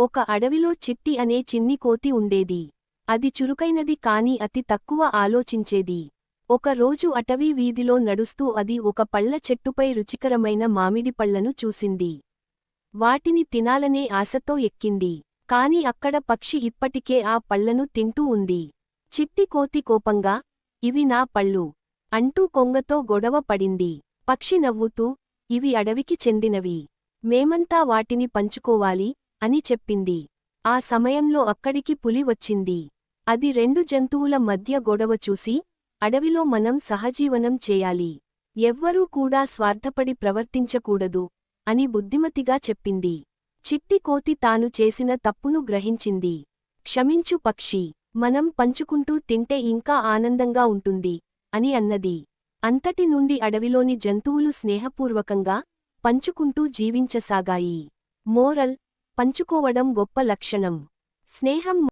ఒక అడవిలో చిట్టి అనే చిన్ని కోతి ఉండేది. అది చురుకైనది కాని అతి తక్కువ ఆలోచించేది. ఒక రోజు అటవీ వీధిలో నడుస్తూ అది ఒక పళ్ళ చెట్టుపై రుచికరమైన మామిడి పళ్ళను చూసింది. వాటిని తినాలనే ఆశతో ఎక్కింది. కాని అక్కడ పక్షి ఇప్పటికే ఆ పళ్ళను తింటూ ఉంది. చిట్టి కోతి కోపంగా ఇవి నా పళ్ళు అంటూ కొంగతో గొడవ పడింది. పక్షి నవ్వుతూ ఇవి అడవికి చెందినవి. మేమంతా వాటిని పంచుకోవాలి. అని చెప్పింది. ఆ సమయంలో అక్కడికి పులి వచ్చింది. అది రెండు జంతువుల మధ్య గొడవ చూసి అడవిలో మనం సహజీవనం చేయాలి. ఎవ్వరూ కూడా స్వార్థపడి ప్రవర్తించకూడదు అని బుద్ధిమతిగా చెప్పింది. చిట్టి కోతి తాను చేసిన తప్పును గ్రహించింది. క్షమించు పక్షి మనం పంచుకుంటూ తింటే ఇంకా ఆనందంగా ఉంటుంది అని అన్నది. అంతటి నుండి అడవిలోని జంతువులు స్నేహపూర్వకంగా పంచుకుంటూ జీవించసాగాయి. మోరల్ పంచుకోవడం గొప్ప లక్షణం. స్నేహం